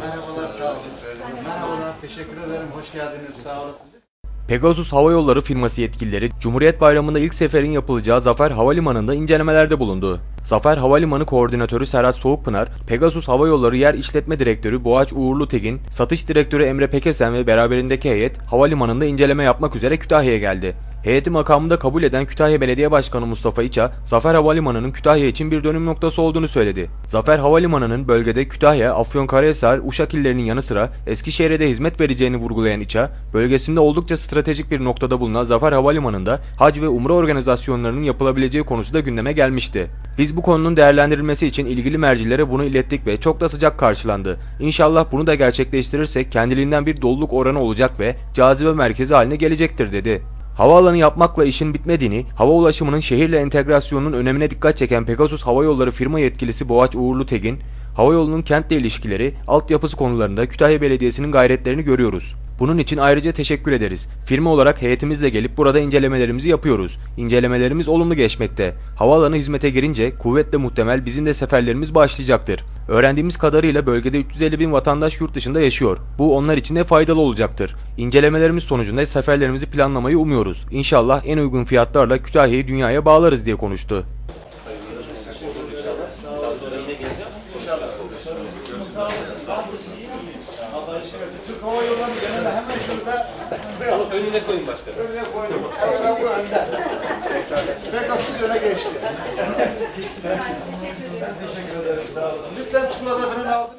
Merhabalar, sağ olun. Merhabalar, teşekkür ederim. Hoş geldiniz, sağ olasın. Pegasus Hava Yolları firması yetkilileri Cumhuriyet Bayramı'nda ilk seferin yapılacağı Zafer Havalimanı'nda incelemelerde bulundu. Zafer Havalimanı Koordinatörü Serhat Soğukpınar, Pegasus Hava Yolları Yer İşletme Direktörü Boğaç Uğurlu Tekin, Satış Direktörü Emre Pekesen ve beraberindeki heyet havalimanında inceleme yapmak üzere Kütahya'ya geldi. Heyeti makamında kabul eden Kütahya Belediye Başkanı Mustafa İça, Zafer Havalimanı'nın Kütahya için bir dönüm noktası olduğunu söyledi. Zafer Havalimanı'nın bölgede Kütahya, Afyonkarahisar, Uşak illerinin yanı sıra Eskişehir'e de hizmet vereceğini vurgulayan İça, bölgesinde oldukça stratejik bir noktada bulunan Zafer Havalimanı'nda hac ve umre organizasyonlarının yapılabileceği konusu da gündeme gelmişti. Biz bu konunun değerlendirilmesi için ilgili mercilere bunu ilettik ve çok da sıcak karşılandı. İnşallah bunu da gerçekleştirirsek kendiliğinden bir doluluk oranı olacak ve cazibe merkezi haline gelecektir dedi. Havaalanı yapmakla işin bitmediğini, hava ulaşımının şehirle entegrasyonunun önemine dikkat çeken Pegasus Hava Yolları firma yetkilisi Boğaç Uğurlu Tegin, hava yolunun kentle ilişkileri, altyapısı konularında Kütahya Belediyesi'nin gayretlerini görüyoruz. Bunun için ayrıca teşekkür ederiz. Firma olarak heyetimizle gelip burada incelemelerimizi yapıyoruz. İncelemelerimiz olumlu geçmekte. Havaalanı hizmete girince kuvvetle muhtemel bizim de seferlerimiz başlayacaktır. Öğrendiğimiz kadarıyla bölgede 350 bin vatandaş yurt dışında yaşıyor. Bu onlar için de faydalı olacaktır. İncelemelerimiz sonucunda seferlerimizi planlamayı umuyoruz. İnşallah en uygun fiyatlarla Kütahya'yı dünyaya bağlarız diye konuştu. Allah işin versin. Türk Hava Yolları genelde hemen şurada koyalım. Önüne koyun başkanım. Önüne koydum. Hemen bu önde. Pegasus öne geçti. ben teşekkür ederim, sağ olasın. Lütfen çikolata falan aldın.